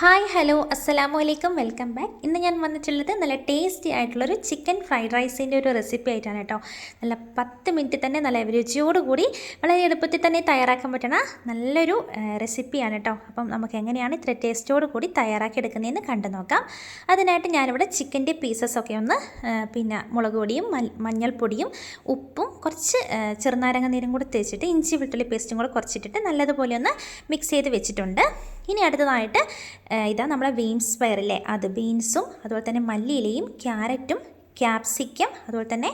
Hi hello അസ്സലാമു അലൈക്കും welcome back. ഇന്ന് ഞാൻ വന്നിട്ടുള്ളത് നല്ല ടേസ്റ്റി ആയിട്ടുള്ളൊരു ചിക്കൻ ഫ്രൈഡ് റൈസിന്റെ ഒരു റെസിപ്പി ആയിട്ടാണ് കേട്ടോ. നല്ല പത്ത് മിനിറ്റ് തന്നെ നല്ല രുചിയോടുകൂടി വളരെ എളുപ്പത്തിൽ തന്നെ തയ്യാറാക്കാൻ പറ്റണ നല്ലൊരു റെസിപ്പിയാണ് കേട്ടോ. അപ്പം നമുക്ക് എങ്ങനെയാണ് ഇത്ര ടേസ്റ്റോട് കൂടി തയ്യാറാക്കി എടുക്കുന്നതെന്ന് കണ്ടു നോക്കാം. അതിനായിട്ട് ഞാനിവിടെ ചിക്കന്റെ പീസസൊക്കെ ഒന്ന് പിന്നെ മുളക് പൊടിയും മഞ്ഞൾപ്പൊടിയും ഉപ്പും കുറച്ച് ചെറുനാരങ്ങ നീരും കൂടി തേച്ചിട്ട് ഇഞ്ചി വെളുത്തുള്ളി പേസ്റ്റും കൂടെ കുറച്ചിട്ടിട്ട് നല്ലതുപോലെ ഒന്ന് മിക്സ് ചെയ്ത് വെച്ചിട്ടുണ്ട്. ഇനി അടുത്തതായിട്ട് ഇതാ നമ്മുടെ ബീൻസ് പയറില്ലേ? അത് ബീൻസും അതുപോലെ തന്നെ മല്ലിയിലയും ക്യാരറ്റും ക്യാപ്സിക്കം അതുപോലെ തന്നെ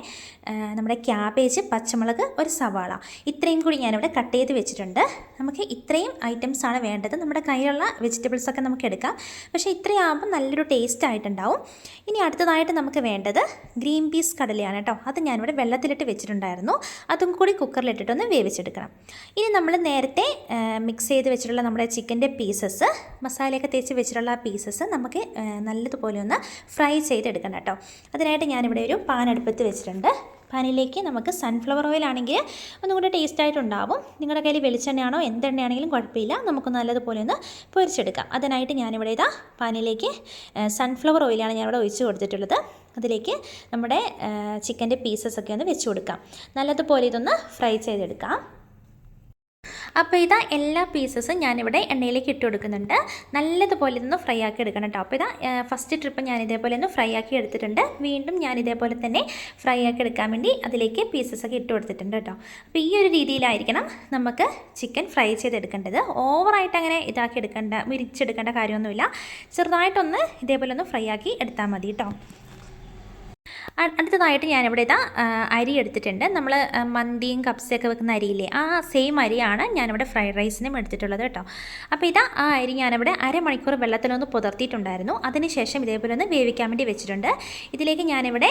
നമ്മുടെ ക്യാബേജ് പച്ചമുളക് ഒരു സവാള. ഇത്രയും കൂടി ഞാനിവിടെ കട്ട് ചെയ്ത് വെച്ചിട്ടുണ്ട്. നമുക്ക് ഇത്രയും ഐറ്റംസ് ആണ് വേണ്ടത്. നമ്മുടെ കയ്യിലുള്ള വെജിറ്റബിൾസ് ഒക്കെ നമുക്ക് എടുക്കാം. പക്ഷേ ഇത്രയും ആകുമ്പോൾ നല്ലൊരു ടേസ്റ്റ് ആയിട്ടുണ്ടാവും. ഇനി അടുത്തതായിട്ട് നമുക്ക് വേണ്ടത് ഗ്രീൻ പീസ് കടലയാണ് കേട്ടോ. അത് ഞാനിവിടെ വെള്ളത്തിലിട്ട് വെച്ചിട്ടുണ്ടായിരുന്നു. അതും കൂടി കുക്കറിലിട്ടിട്ടൊന്ന് വേവിച്ചെടുക്കണം. ഇനി നമ്മൾ നേരത്തെ മിക്സ് ചെയ്ത് വെച്ചിട്ടുള്ള നമ്മുടെ ചിക്കന്റെ പീസസ് മസാലയൊക്കെ തേച്ച് വെച്ചിട്ടുള്ള പീസസ് നമുക്ക് നല്ലതുപോലെ ഒന്ന് ഫ്രൈ ചെയ്തെടുക്കണം കേട്ടോ. അതിനായിട്ട് ഞാനിവിടെ ഒരു പാൻ അടുപ്പത്ത് വെച്ചിട്ടുണ്ട്. പാനിലേക്ക് നമുക്ക് സൺഫ്ലവർ ഓയിൽ ആണെങ്കിൽ ഒന്നും കൂടെ ടേസ്റ്റ് ആയിട്ടുണ്ടാവും. നിങ്ങളുടെ കയ്യിൽ വെളിച്ചെണ്ണയാണോ എന്തെണ്ണയാണെങ്കിലും കുഴപ്പമില്ല. നമുക്ക് നല്ലതുപോലെ ഒന്ന് പൊരിച്ചെടുക്കാം. അതിനായിട്ട് ഞാനിവിടെ ഇതാ പാനിലേക്ക് സൺഫ്ലവർ ഓയിലാണ് ഞാനിവിടെ ഒഴിച്ചു കൊടുത്തിട്ടുള്ളത്. അതിലേക്ക് നമ്മുടെ ചിക്കന്റെ പീസസ് ഒക്കെ ഒന്ന് വെച്ച് കൊടുക്കാം. നല്ലതുപോലെ ഇതൊന്ന് ഫ്രൈ ചെയ്തെടുക്കാം. അപ്പോൾ ഇതാ എല്ലാ പീസസും ഞാനിവിടെ എണ്ണയിലേക്ക് ഇട്ട് കൊടുക്കുന്നുണ്ട്. നല്ലതുപോലെ ഇതൊന്ന് ഫ്രൈ ആക്കി എടുക്കണം കേട്ടോ അപ്പോൾ ഇതാ ഫസ്റ്റ് ട്രിപ്പ് ഞാൻ ഇതേപോലെ ഒന്ന് ഫ്രൈ ആക്കി എടുത്തിട്ടുണ്ട്. വീണ്ടും ഞാൻ ഇതേപോലെ തന്നെ ഫ്രൈ ആക്കി എടുക്കാൻ വേണ്ടി അതിലേക്ക് പീസസൊക്കെ ഇട്ട് കൊടുത്തിട്ടുണ്ട് കേട്ടോ അപ്പോൾ ഈ ഒരു രീതിയിലായിരിക്കണം നമുക്ക് ചിക്കൻ ഫ്രൈ ചെയ്തെടുക്കേണ്ടത്. ഓവറായിട്ട് അങ്ങനെ ഇതാക്കി എടുക്കേണ്ട മിരിച്ചെടുക്കേണ്ട കാര്യമൊന്നുമില്ല. ചെറുതായിട്ടൊന്ന് ഇതേപോലെ ഒന്ന് ഫ്രൈ ആക്കി എടുത്താൽ മതി കേട്ടോ അടുത്തതായിട്ട് ഞാനിവിടെ ഇതാ അരി എടുത്തിട്ടുണ്ട്. നമ്മൾ മന്തിയും കപ്സയൊക്കെ വെക്കുന്ന അരിയില്ലേ ആ സെയിം അരിയാണ് ഞാനിവിടെ ഫ്രൈഡ് റൈസിനും എടുത്തിട്ടുള്ളത് കേട്ടോ. അപ്പോൾ ഇതാ ആ അരി ഞാനിവിടെ അരമണിക്കൂർ വെള്ളത്തിലൊന്ന് പുതർത്തിയിട്ടുണ്ടായിരുന്നു. അതിനുശേഷം ഇതേപോലെ ഒന്ന് വേവിക്കാൻ വേണ്ടി വെച്ചിട്ടുണ്ട്. ഇതിലേക്ക് ഞാനിവിടെ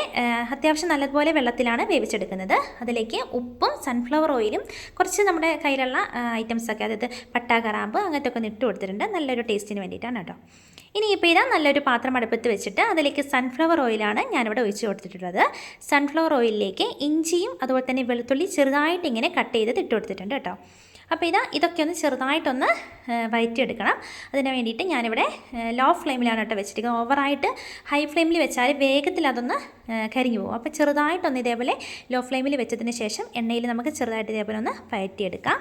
അത്യാവശ്യം നല്ലതുപോലെ വെള്ളത്തിലാണ് വേവിച്ചെടുക്കുന്നത്. അതിലേക്ക് ഉപ്പും സൺഫ്ലവർ ഓയിലും കുറച്ച് നമ്മുടെ കയ്യിലുള്ള ഐറ്റംസൊക്കെ അതായത് പട്ടാ കറാമ്പ് അങ്ങനത്തെ ഒക്കെ ഒന്ന് ഇട്ട് കൊടുത്തിട്ടുണ്ട് നല്ലൊരു ടേസ്റ്റിന് വേണ്ടിയിട്ടാണ് കേട്ടോ. ഇനി ഇപ്പോൾ ഇതാ നല്ലൊരു പാത്രം അടുപ്പത്ത് വെച്ചിട്ട് അതിലേക്ക് സൺഫ്ലവർ ഓയിലാണ് ഞാനിവിടെ ഒഴിച്ച് കൊടുത്തിട്ടുള്ളത്. സൺഫ്ലവർ ഓയിലിലേക്ക് ഇഞ്ചിയും അതുപോലെ തന്നെ വെളുത്തുള്ളി ചെറുതായിട്ട് ഇങ്ങനെ കട്ട് ചെയ്ത് ഇട്ട് കൊടുത്തിട്ടുണ്ട് കേട്ടോ. അപ്പോൾ ഇതാ ഇതൊക്കെ ഒന്ന് ചെറുതായിട്ടൊന്ന് വയറ്റിയെടുക്കണം. അതിന് വേണ്ടിയിട്ട് ഞാനിവിടെ ലോ ഫ്ലെയിമിലാണ് കേട്ടോ വെച്ചിരിക്കുന്നത്. ഓവറായിട്ട് ഹൈ ഫ്ലെയിമിൽ വെച്ചാൽ വേഗത്തിൽ അതൊന്ന് കരിഞ്ഞു പോകും. അപ്പോൾ ചെറുതായിട്ടൊന്ന് ഇതേപോലെ ലോ ഫ്ലെയിമിൽ വെച്ചതിന് ശേഷം എണ്ണയിൽ നമുക്ക് ചെറുതായിട്ട് ഇതേപോലെ ഒന്ന് വഴറ്റിയെടുക്കാം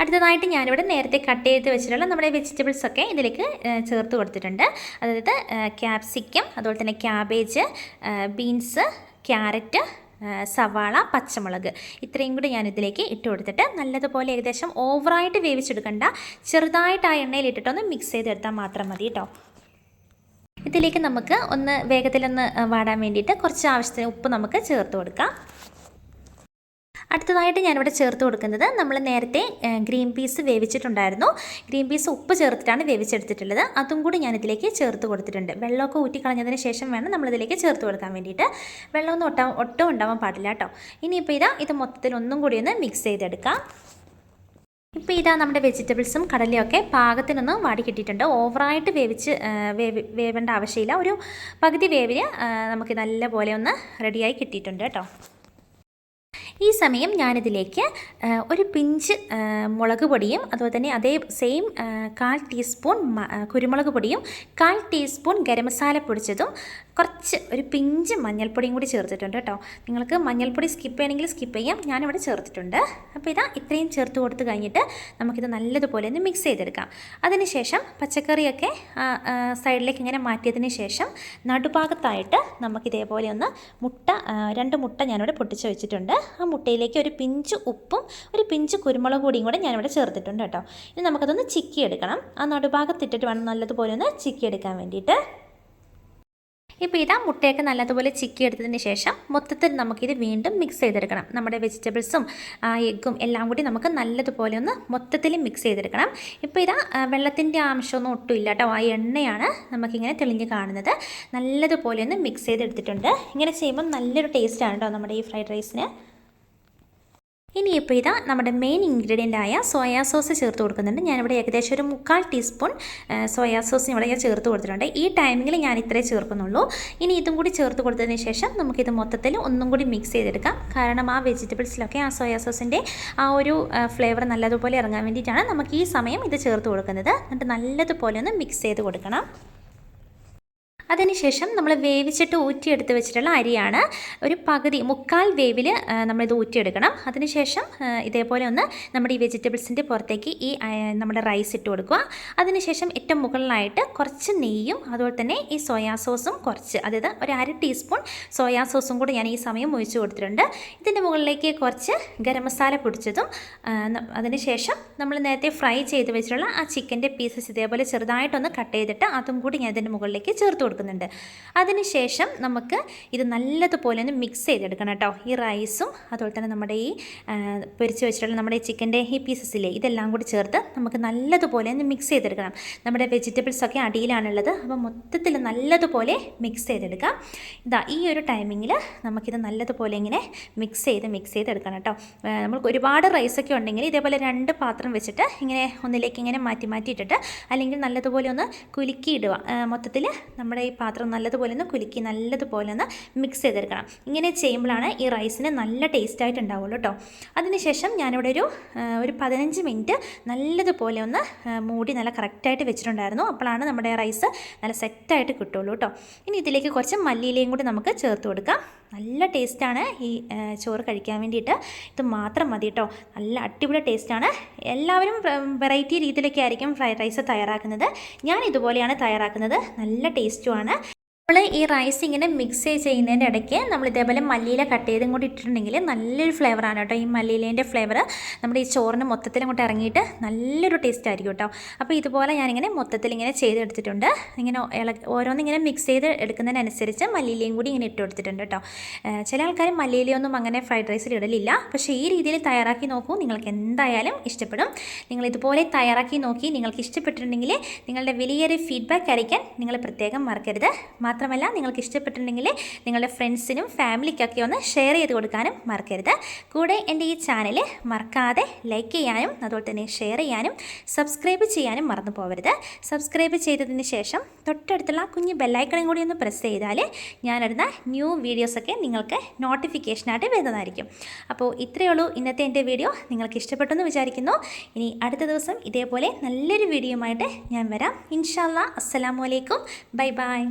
അടുത്തതായിട്ട് ഞാനിവിടെ നേരത്തെ കട്ട് ചെയ്ത് വെച്ചിട്ടുള്ള നമ്മുടെ വെജിറ്റബിൾസ് ഒക്കെ ഇതിലേക്ക് ചേർത്ത് കൊടുത്തിട്ടുണ്ട്. അതായത് ക്യാപ്സിക്കം അതുപോലെ തന്നെ ക്യാബേജ് ബീൻസ് ക്യാരറ്റ് സവാള പച്ചമുളക്. ഇത്രയും കൂടി ഞാൻ ഇതിലേക്ക് ഇട്ട് കൊടുത്തിട്ട് നല്ലതുപോലെ ഏകദേശം ഓവറായിട്ട് വേവിച്ചെടുക്കണ്ട. ചെറുതായിട്ട് ആ എണ്ണയിൽ ഇട്ടിട്ടൊന്ന് മിക്സ് ചെയ്തെടുത്താൽ മാത്രം മതി കേട്ടോ ഇതിലേക്ക് നമുക്ക് ഒന്ന് വേഗത്തിലൊന്ന് വാടാൻ വേണ്ടിയിട്ട് കുറച്ച് ആവശ്യത്തിന് ഉപ്പ് നമുക്ക് ചേർത്ത് കൊടുക്കാം. അടുത്തതായിട്ട് ഞാനിവിടെ ചേർത്ത് കൊടുക്കുന്നത് നമ്മൾ നേരത്തെ ഗ്രീൻ പീസ് വേവിച്ചിട്ടുണ്ടായിരുന്നു. ഗ്രീൻ പീസ് ഉപ്പ് ചേർത്തിട്ടാണ് വേവിച്ചെടുത്തിട്ടുള്ളത്. അതും കൂടി ഞാനിതിലേക്ക് ചേർത്ത് കൊടുത്തിട്ടുണ്ട്. വെള്ളമൊക്കെ ഊറ്റിക്കളഞ്ഞതിന് ശേഷം വേണം നമ്മളിതിലേക്ക് ചേർത്ത് കൊടുക്കാൻ വേണ്ടിയിട്ട്. വെള്ളമൊന്നും ഒട്ടാ ഒട്ടും ഉണ്ടാവാൻ പാടില്ല കേട്ടോ. ഇനിയിപ്പോൾ ഇതാ ഇത് മൊത്തത്തിൽ ഒന്നും കൂടി ഒന്ന് മിക്സ് ചെയ്തെടുക്കാം. ഇപ്പോൾ ഇതാ നമ്മുടെ വെജിറ്റബിൾസും കടലയൊക്കെ പാകത്തിനൊന്ന് വാടി കിട്ടിയിട്ടുണ്ട്. ഓവറായിട്ട് വേവിച്ച് വേവ് വേവേണ്ട ആവശ്യമില്ല. ഒരു പകുതി വേവിന് നമുക്ക് നമുക്ക് നല്ലപോലെ ഒന്ന് റെഡിയായി കിട്ടിയിട്ടുണ്ട് കേട്ടോ. ഈ സമയം ഞാനിതിലേക്ക് ഒരു പിഞ്ച് മുളക് പൊടിയും അതുപോലെ തന്നെ അതേ സെയിം കാൽ ടീസ്പൂൺ കുരുമുളക് പൊടിയും കാൽ ടീസ്പൂൺ ഗരം മസാല പൊടിച്ചതും കുറച്ച് ഒരു പിഞ്ച് മഞ്ഞൾപ്പൊടിയും കൂടി ചേർത്തിട്ടുണ്ട് കേട്ടോ. നിങ്ങൾക്ക് മഞ്ഞൾപ്പൊടി സ്കിപ്പ് ചെയ്യണമെങ്കിൽ സ്കിപ്പ് ചെയ്യാം. ഞാനിവിടെ ചേർത്തിട്ടുണ്ട്. അപ്പോൾ ഇതാ ഇത്രയും ചേർത്ത് കൊടുത്ത് കഴിഞ്ഞിട്ട് നമുക്കിത് നല്ലതുപോലെ ഒന്ന് മിക്സ് ചെയ്തെടുക്കാം. അതിനുശേഷം പച്ചക്കറിയൊക്കെ സൈഡിലേക്ക് ഇങ്ങനെ മാറ്റിയതിന് ശേഷം നടുഭാഗത്തായിട്ട് നമുക്കിതേപോലെ ഒന്ന് മുട്ട രണ്ട് മുട്ട ഞാനിവിടെ പൊട്ടിച്ച് വെച്ചിട്ടുണ്ട്. ആ മുട്ടയിലേക്ക് ഒരു പിഞ്ച് ഉപ്പും ഒരു പിഞ്ച് കുരുമുളക് പൊടിയും കൂടെ ഞാനിവിടെ ചേർത്തിട്ടുണ്ട് കേട്ടോ. ഇനി നമുക്കതൊന്ന് ചിക്കി എടുക്കണം ആ നടുഭാഗത്തിട്ടിട്ട് വേണം നല്ലതുപോലെ ഒന്ന് ചിക്കി എടുക്കാൻ വേണ്ടിയിട്ട്. ഇപ്പോൾ ഇതാ മുട്ടയൊക്കെ നല്ലതുപോലെ ചിക്കി എടുത്തതിന് ശേഷം മൊത്തത്തിൽ നമുക്കിത് വീണ്ടും മിക്സ് ചെയ്തെടുക്കണം. നമ്മുടെ വെജിറ്റബിൾസും എഗ്ഗും എല്ലാം കൂടി നമുക്ക് നല്ലതുപോലെ ഒന്ന് മൊത്തത്തിൽ മിക്സ് ചെയ്തെടുക്കണം. ഇപ്പോൾ ഇതാ വെള്ളത്തിന്റെ അംശമൊന്നും ഒട്ടും ഇല്ല കേട്ടോ. ആ എണ്ണയാണ് നമുക്കിങ്ങനെ തെളിഞ്ഞ് കാണുന്നത്. നല്ലതുപോലെ ഒന്ന് മിക്സ് ചെയ്തെടുത്തിട്ടുണ്ട്. ഇങ്ങനെ ചെയ്യുമ്പോൾ നല്ലൊരു ടേസ്റ്റാണ് കേട്ടോ നമ്മുടെ ഈ ഫ്രൈഡ് റൈസിന് ഇനിയിപ്പോൾ ഇതാ നമ്മുടെ മെയിൻ ഇൻഗ്രീഡിയന്റ് ആയ സോയാ സോസ് ചേർത്ത് കൊടുക്കുന്നുണ്ട്. ഞാനിവിടെ ഏകദേശം ഒരു മുക്കാൽ ടീസ്പൂൺ സോയാ സോസ് ഇവിടെ ഞാൻ ചേർത്ത് കൊടുത്തിട്ടുണ്ട്. ഈ ടൈമിങ്ങിൽ ഞാൻ ഇത്രേ ചേർക്കുന്നുള്ളൂ. ഇനി ഇതും കൂടി ചേർത്ത് കൊടുത്തതിന് ശേഷം നമുക്കിത് മൊത്തത്തിൽ ഒന്നും കൂടി മിക്സ് ചെയ്തെടുക്കാം. കാരണം ആ വെജിറ്റബിൾസിലൊക്കെ ആ സോയാ സോസിന്റെ ആ ഒരു ഫ്ലേവർ നല്ലതുപോലെ ഇറങ്ങാൻ വേണ്ടിയിട്ടാണ് നമുക്ക് ഈ സമയം ഇത് ചേർത്ത് കൊടുക്കുന്നത്. എന്നിട്ട് നല്ലതുപോലെ ഒന്ന് മിക്സ് ചെയ്ത് കൊടുക്കണം. അതിനുശേഷം നമ്മൾ വേവിച്ചിട്ട് ഊറ്റിയെടുത്ത് വെച്ചിട്ടുള്ള അരിയാണ്. ഒരു പകുതി മുക്കാൽ വേവിൽ നമ്മളിത് ഊറ്റിയെടുക്കണം. അതിനുശേഷം ഇതേപോലെ ഒന്ന് നമ്മുടെ ഈ വെജിറ്റബിൾസിന്റെ പുറത്തേക്ക് ഈ നമ്മുടെ റൈസ് ഇട്ട് കൊടുക്കുക. അതിനുശേഷം ഏറ്റവും മുകളിലായിട്ട് കുറച്ച് നെയ്യും അതുപോലെ തന്നെ ഈ സോയാ സോസും കുറച്ച് അതായത് ഒരു അര ടീസ്പൂൺ സോയാ സോസും കൂടെ ഞാൻ ഈ സമയം ഒഴിച്ച് കൊടുത്തിട്ടുണ്ട്. ഇതിന്റെ മുകളിലേക്ക് കുറച്ച് ഗരം മസാല പൊടിച്ചതും അതിനുശേഷം നമ്മൾ നേരത്തെ ഫ്രൈ ചെയ്ത് വെച്ചിട്ടുള്ള ആ ചിക്കന്റെ പീസസ് ഇതേപോലെ ചെറുതായിട്ടൊന്ന് കട്ട് ചെയ്തിട്ട് അതും കൂടി ഞാൻ ഇതിന്റെ മുകളിലേക്ക് ചേർത്ത് കൊടുക്കുന്നുണ്ട്. അതിനുശേഷം നമുക്ക് ഇത് നല്ലതുപോലെ ഒന്ന് മിക്സ് ചെയ്തെടുക്കണം കേട്ടോ. ഈ റൈസും അതുപോലെ തന്നെ നമ്മുടെ ഈ പൊരിച്ച് വെച്ചിട്ടുള്ള നമ്മുടെ ഈ ചിക്കന്റെ ഈ പീസസിലെ ഇതെല്ലാം കൂടി ചേർത്ത് നമുക്ക് നല്ലതുപോലെ ഒന്ന് മിക്സ് ചെയ്തെടുക്കണം. നമ്മുടെ വെജിറ്റബിൾസ് ഒക്കെ അടിയിലാണുള്ളത് അപ്പോൾ മൊത്തത്തിൽ നല്ലതുപോലെ മിക്സ് ചെയ്തെടുക്കാം. ഇതാ ഈ ഒരു ടൈമിങ്ങിൽ നമുക്കിത് നല്ലതുപോലെ ഇങ്ങനെ മിക്സ് ചെയ്ത് മിക്സ് ചെയ്തെടുക്കണം കേട്ടോ. നമ്മൾ ഒരുപാട് റൈസൊക്കെ ഉണ്ടെങ്കിൽ ഇതേപോലെ രണ്ട് പാത്രം വെച്ചിട്ട് ഇങ്ങനെ ഒന്നിലേക്ക് ഇങ്ങനെ മാറ്റി മാറ്റി ഇട്ടിട്ട് അല്ലെങ്കിൽ നല്ലതുപോലെ ഒന്ന് കുലുക്കിയിടുക. മൊത്തത്തിൽ നമ്മുടെ ഈ പാത്രം നല്ലതുപോലെ ഒന്ന് കുലുക്കി നല്ലതുപോലെ ഒന്ന് മിക്സ് ചെയ്തെടുക്കണം. ഇങ്ങനെ ചെയ്യുമ്പോഴാണ് ഈ റൈസിന് നല്ല ടേസ്റ്റ് ആയിട്ട് ഉണ്ടാവുള്ളൂ കേട്ടോ അതിനുശേഷം ഞാനിവിടെ ഒരു ഒരു പതിനഞ്ച് മിനിറ്റ് നല്ലതുപോലെ ഒന്ന് മൂടി നല്ല കറക്റ്റായിട്ട് വെച്ചിട്ടുണ്ടായിരുന്നു. അപ്പോഴാണ് നമ്മുടെ റൈസ് നല്ല സെറ്റായിട്ട് കിട്ടുള്ളൂ കേട്ടോ ഇനി ഇതിലേക്ക് കുറച്ച് മല്ലിയിലയും കൂടി നമുക്ക് ചേർത്ത് കൊടുക്കാം. നല്ല ടേസ്റ്റാണ് ഈ ചോറ് കഴിക്കാൻ വേണ്ടിയിട്ട്. ഇത് മാത്രം മതി കേട്ടോ നല്ല അടിപൊളി ടേസ്റ്റാണ്. എല്ലാവരും വെറൈറ്റി രീതിയിലൊക്കെ ആയിരിക്കും ഫ്രൈഡ് റൈസ് തയ്യാറാക്കുന്നത്. ഞാൻ ഇതുപോലെയാണ് തയ്യാറാക്കുന്നത്. നല്ല ടേസ്റ്റുമാണ് നമ്മൾ ഈ റൈസ് ഇങ്ങനെ മിക്സ് ചെയ്യുന്നതിന്റെ ഇടയ്ക്ക് നമ്മൾ ഇതേപോലെ മല്ലിയില കട്ട് ചെയ്തും കൂടി ഇട്ടിട്ടുണ്ടെങ്കിൽ നല്ലൊരു ഫ്ലേവറാണ് കേട്ടോ. ഈ മല്ലിയിലേന്റെ ഫ്ലേവർ നമ്മുടെ ഈ ചോറിന് മൊത്തത്തിൽ അങ്ങോട്ട് ഇറങ്ങിയിട്ട് നല്ലൊരു ടേസ്റ്റ് ആയിരിക്കും കേട്ടോ. അപ്പോൾ ഇതുപോലെ ഞാനിങ്ങനെ മൊത്തത്തിൽ ഇങ്ങനെ ചെയ്തെടുത്തിട്ടുണ്ട്. ഇങ്ങനെ ഇള ഓരോന്നിങ്ങനെ മിക്സ് ചെയ്ത് എടുക്കുന്നതിനനുസരിച്ച് മല്ലിയിലയും കൂടി ഇങ്ങനെ ഇട്ട് കൊടുത്തിട്ടുണ്ട് കേട്ടോ. ചില ആൾക്കാർ മല്ലിയിലയൊന്നും അങ്ങനെ ഫ്രൈഡ് റൈസിൽ ഇടലില്ല. പക്ഷേ ഈ രീതിയിൽ തയ്യാറാക്കി നോക്കൂ. നിങ്ങൾക്ക് എന്തായാലും ഇഷ്ടപ്പെടും. നിങ്ങൾ ഇതുപോലെ തയ്യാറാക്കി നോക്കി നിങ്ങൾക്ക് ഇഷ്ടപ്പെട്ടിട്ടുണ്ടെങ്കിൽ നിങ്ങളുടെ വലിയൊരു ഫീഡ്ബാക്ക് അറിയിക്കാൻ നിങ്ങൾ പ്രത്യേകം മറക്കരുത്. മാത്രമല്ല നിങ്ങൾക്ക് ഇഷ്ടപ്പെട്ടിട്ടുണ്ടെങ്കിൽ നിങ്ങളുടെ ഫ്രണ്ട്സിനും ഫാമിലിക്കൊക്കെ ഒന്ന് ഷെയർ ചെയ്ത് കൊടുക്കാനും മറക്കരുത്. കൂടെ എന്റെ ഈ ചാനൽ മറക്കാതെ ലൈക്ക് ചെയ്യാനും അതുപോലെ തന്നെ ഷെയർ ചെയ്യാനും സബ്സ്ക്രൈബ് ചെയ്യാനും മറന്നു പോകരുത് സബ്സ്ക്രൈബ് ചെയ്തതിന് ശേഷം തൊട്ടടുത്തുള്ള കുഞ്ഞ് ബെല്ലൈക്കണും കൂടി ഒന്ന് പ്രസ് ചെയ്താൽ ഞാനിടുന്ന ന്യൂ വീഡിയോസൊക്കെ നിങ്ങൾക്ക് നോട്ടിഫിക്കേഷനായിട്ട് വരുന്നതായിരിക്കും. അപ്പോൾ ഇത്രയേ ഉള്ളൂ ഇന്നത്തെ എന്റെ വീഡിയോ. നിങ്ങൾക്ക് ഇഷ്ടപ്പെട്ടെന്ന് വിചാരിക്കുന്നു. ഇനി അടുത്ത ദിവസം ഇതേപോലെ നല്ലൊരു വീഡിയോയുമായിട്ട് ഞാൻ വരാം. ഇൻഷാല്ല അലൈക്കും. Bye bye.